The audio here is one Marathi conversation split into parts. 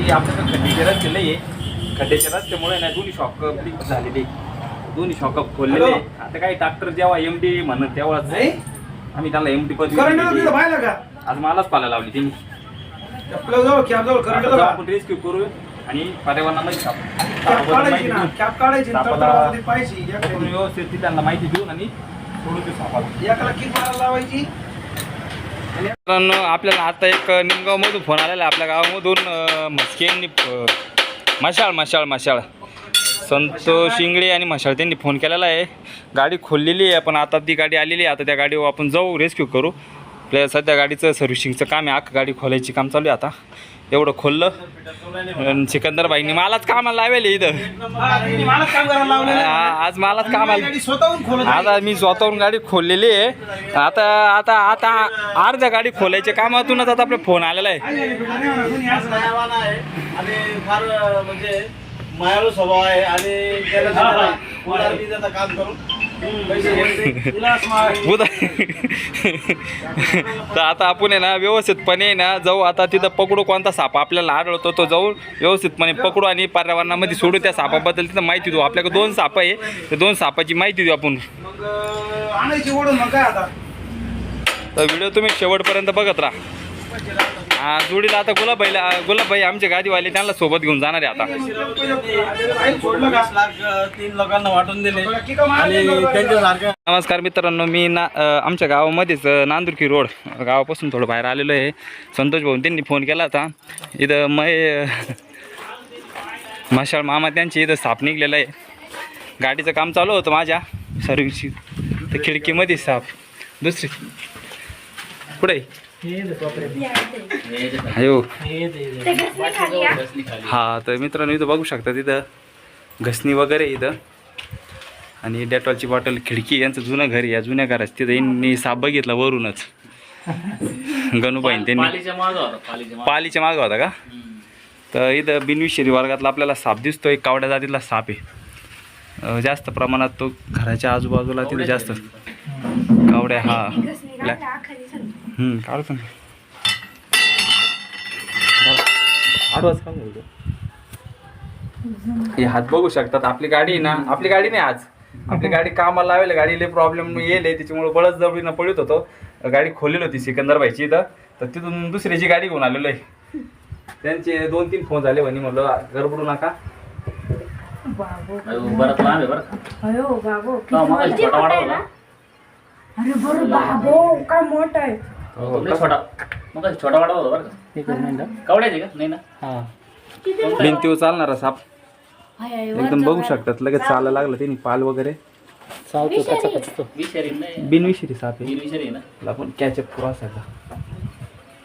ती आपल्याकडे खड्डेचे रस्ते लई आहे खड्ड्याच्या रस्त्यामुळे ना दोन्ही शॉक झालेले. दोन्ही शॉक खोललेले. हॅलो? आता काही डॉक्टर जेव्हा एम डी म्हणत तेव्हाच आम्ही त्याला एम डी पदवी का आज मलाच पाला लावली त्यांनी आपण रेस्क्यू करू आणि पर्यावरणामध्ये. व्यवस्थित ती त्यांना माहिती देऊन आणि सोडून देऊ सापाला. लावायची. मित्रांनो आपल्याला आता एक निमगावमधून फोन आलेला आहे आपल्या गावामधून अं, मशाळ मशाळ मशाळ. संतोष इंगळे आणि मशाळ त्यांनी फोन केलेला आहे. गाडी खोललेली आहे पण आता ती गाडी आलेली आहे. आता त्या गाडीवर आपण जाऊ रेस्क्यू करू. आपल्या सध्या गाडीचं सर्व्हिसिंगचं काम आहे. अख्खा गाडी खोलायची काम चालू आहे आता. एवढं खोललं. सिकंदरबाईंनी मलाच कामाला लावेल इथं. आज मलाच कामाला आता मी स्वतःहून गाडी खोललेली आहे. आता आता आता अर्ध्या गाडी खोलायच्या कामातूनच आता आपला फोन आलेला आहे. मायाळू स्वभाव आहे आणि त्याला काम करून. तर आता आपण आहे ना व्यवस्थितपणे आहे ना जाऊ आता तिथं पकडू कोणता साप आपल्याला आढळतो तो जाऊ व्यवस्थितपणे पकडू आणि पर्यावरणामध्ये सोडू त्या सापाबद्दल तिथं माहिती देऊ. आपल्याकडे दोन साप आहे. त्या दोन सापाची माहिती देऊ आपण. तर व्हिडिओ तुम्ही शेवटपर्यंत बघत राहा. हा जोडीला आता गुलाबबाईला गुलाब भाई आमचे गादीवाले त्यांना सोबत घेऊन जाणार आहे आता. तीन लोकांना वाटून दिले आणि नमस्कार मित्रांनो मी ना अ, आमच्या गावामध्येच अ, नांदुरकी रोड गावापासून थोडं बाहेर आलेलो आहे. संतोष भाऊ त्यांनी फोन केला होता. इथं मै मशाळ मामा त्यांची इथं साप निघलेलं आहे. गाडीचं काम चालू होतं माझ्या सर्व्हिसिंग तर खिडकीमध्ये साप. दुसरी. कुठे आहे? हा तर मित्रांनो इथं बघू शकता तिथं घसणी वगैरे आहे इथं. आणि डेटॉलची बॉटल खिडकी यांचं जुनं घर आहे. या जुन्या घरात तिथं यांनी साप बघितला वरूनच. गणूबाईन त्यांनी. पालीच्या मागं होता का. तर इथं बिनविषारी वर्गातला आपल्याला साप दिसतोय कावड्या जातीतला साप आहे. जास्त प्रमाणात तो घराच्या आजूबाजूला तिथं जास्त. कावड्या हा. काढतो? हे हात बघू शकतात. आपली गाडी आहे ना आपली गाडी नाही आज. आपली गाडी कामाला लावेल गाडीला प्रॉब्लेम येईल त्याच्यामुळे बळच जवळीनं पळत होतो. गाडी खोलेली होती सिकंदरबाईची इथं. तर तिथून दुसऱ्याची गाडी घेऊन आलेलो आहे. त्यांचे दोन तीन फोन झाले म्हणे म्हणलं गडबडू नका. लांब आहे बरं का. हा, अरे बरं बाबू काय मोठा आहे. छोटा मग छोटा होता बरं का कवड्याचे का नाही ना किती मोठा भिंतीवर चालणारा साप एकदम बघू. शकतात लगेच चालायला लागलं त्यांनी पाल वगैरे. विषारी नाही बिनविषारी साप आहे विषारी ना आपण कॅचअप करू असायचा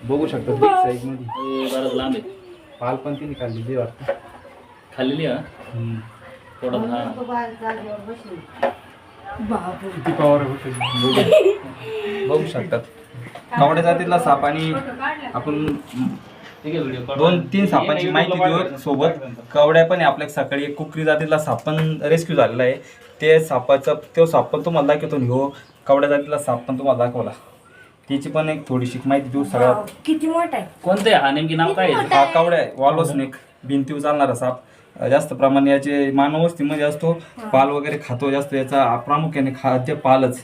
बघू शकतात बिग साईजमध्ये हे बराच लांब आहे पाल पण तिने काढलेली वाटतं खाल्लेली हा हम्म. थोडं हा किती पॉवर होते. बघू शकतात. कावड्या जातीतला साप आणि आपण दोन तीन सापांची माहिती देऊ सोबत. कवड्या पण आहे आपल्या सकाळी. एक कुकरी जातीतला साप पण रेस्क्यू झालेला आहे. ते सापाचा तो साप पण तुम्हाला दाखवतो. हो कवड्या जातीतला साप पण तुम्हाला दाखवला. तिची पण एक थोडीशी माहिती देऊ सगळ्यात किती मोठा आहे. कोणते हा नेमकी नाव काय आहे? हा कावड्या आहे. वॉलो स्नेक भिंतीवर चालणारा साप. जास्त प्रमाणे याचे मानव वस्तीमध्ये असतो पाल वगैरे खातो जास्त याचा प्रामुख्याने खाद्य पालच.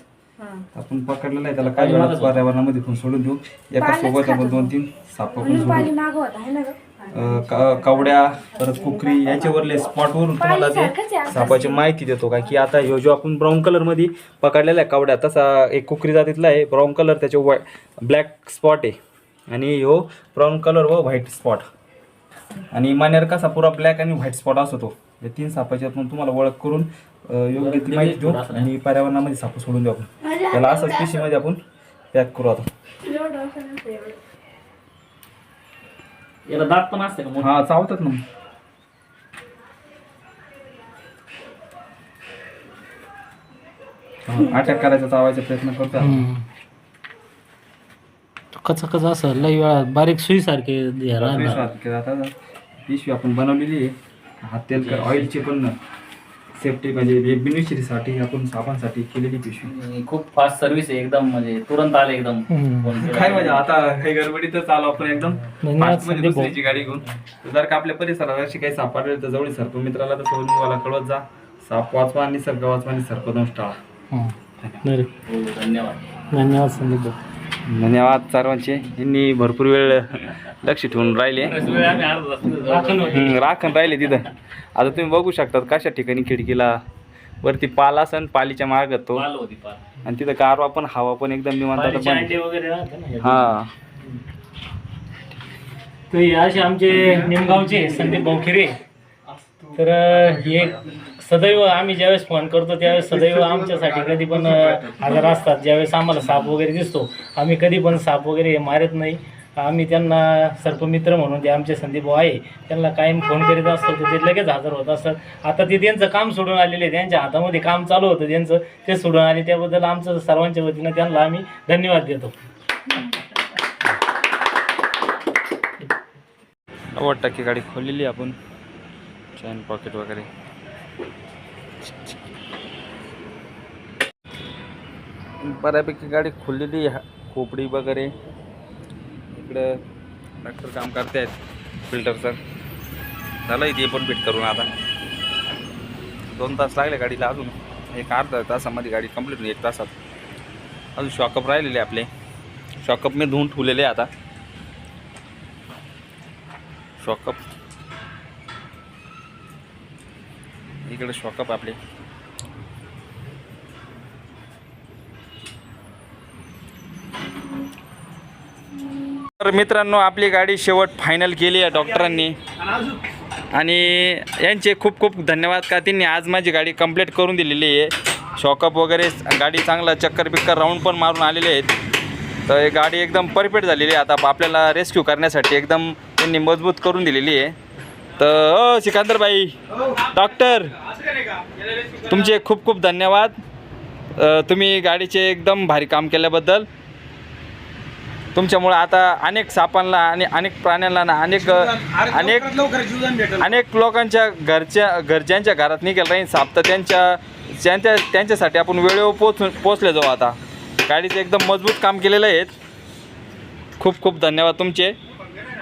आपण पकडलेला आहे त्याला काही वेळा पर्यावरणामध्ये पण सोडून देऊ. एका सोबत आपण खातो. दोन तीन साप पण म्हणून पाणी सोडू कावड्या परत कुकरी याच्यावरले स्पॉटवरून तुम्हाला ते. सापाची माहिती देतो. का की आता ह्यो जो आपण ब्राऊन कलरमध्ये पकडलेला आहे कावड्या तसा एक कुकरी जातीतला आहे ब्राऊन कलर त्याचे ब्लॅक स्पॉट आहे. आणि ह्यो ब्राऊन कलर व व्हाईट स्पॉट आणि मान्यार कसा पुरा ब्लॅक आणि व्हाईट स्पॉट असतो या तीन सापाची आपण तुम्हाला ओळख करून योग्य ती माहिती देऊ आणि पर्यावरणामध्ये साप सोडून देऊ आपण. त्याला असंच पिशीमध्ये आपण पॅक करू आता. याला दात पण असते का? हा चावतात ना. अटॅक करायचा चावायचा प्रयत्न करतो आपण. कच कच असं लई वेळा बारीक सुई सारखे पिशवी आता पिशवी आपण बनवलेली आहे. हात तेल ऑइलचे पण सेफ्टी म्हणजे बेनिफिशरीसाठी आपण सापांसाठी केलेली पिशवी खूप फास्ट सर्व्हिस आहे एकदम म्हणजे तुरंत आले एकदम. हम्म. फोन केला. काय म्हणजे आता काही गडबडीतच आलो आपण एकदम. धन्यवाद fast मध्ये संदीप भाऊ. दुसऱ्याची गाडी घेऊन. जर का आपल्या परिसरात अशी काही साप आढळले तर जवळ सर्प मित्राला तर सोनवाला कळवत जा. साप वाचवा आणि सर्ग वाचवा आणि सर्पदंश टाळा हं. बरं. हो, धन्यवाद. धन्यवाद संदीप भाऊ. धन्यवाद सर्वांचे. यांनी भरपूर वेळ लक्ष ठेवून राहिले. हम्म, राखण राहिले तिथं. आता तुम्ही बघू शकतात कशा ठिकाणी खिडकीला वरती पाल असन पालीच्या मार्गात तो. पाल होती पाल. आणि तिथं गारवा पण हवा पण एकदम निवांत पालीचे बंद अंडे वगैरे राहते ना याच्यात. हा. तर हे असे आमचे निमगावचे संदीप भाऊखिरे. तर हे सदैव आम्ही ज्यावेळेस फोन करतो त्यावेळेस सदैव आमच्यासाठी कधी पण हजर असतात. ज्यावेळेस आम्हाला साप वगैरे दिसतो आम्ही कधी पण साप वगैरे हे मारत नाही. आम्ही त्यांना सर्पमित्र म्हणून ते आमचे संदीप भाऊ आहे त्यांना कायम फोन करीत असतो. तर ते लगेच हजर होत असतात. आता ते त्यांचं काम सोडून आलेले आहे. त्यांच्या हातामध्ये काम चालू होतं त्यांचं. ते सोडून आले. त्याबद्दल आमचं सर्वांच्या वतीनं त्यांना आम्ही धन्यवाद देतो. नव्वद टक्के गाडी खोललेली आपण. चॅन पॉकेट वगैरे. बऱ्यापैकी गाडी खुललेली आहे. खोपडी वगैरे. इकडं डॉक्टर काम करते आहेत फिल्टरचं. झालं इथे पण फिट करून आता. दोन तास लागले गाडीला अजून. एक अर्धा तासामध्ये गाडी कंप्लीट होईल एक तासात. अजून शॉकअप राहिलेले आपले. शॉकअप मी धुवून ठेवलेले आता. शॉकअप इकडे शॉकअप आपले. तर मित्रांनो आपली गाडी शेवट फायनल केली आहे डॉक्टरांनी आणि यांचे खूप खूप धन्यवाद का त्यांनी आज माझी गाडी कंप्लीट करून दिलेली आहे. शॉकअप वगैरे गाडी चांगला चक्कर बिक्कर राऊंड पण मारून आलेले आहेत. तर गाडी एकदम परफेक्ट झालेली आहे. आता आपल्याला रेस्क्यू करण्यासाठी एकदम त्यांनी मजबूत करून दिलेली आहे. तर हो, सिकंदरबाई. डॉक्टर तुमचे खूप खूप धन्यवाद. तुम्ही गाडीचे एकदम भारी काम केल्याबद्दल. तुमच्यामुळं आता अनेक सापांना आणि अनेक प्राण्यांना ना अनेक अनेक अनेक लोकांच्या घरच्या घरच्यांच्या घरात निघेल राहील साप. तर त्यांच्या त्यांच्या त्यांच्यासाठी आपण वेळेवर पोच पोचले जाऊ आता. गाडीचे एकदम मजबूत काम केलेलं आहेत खूप खूप धन्यवाद तुमचे.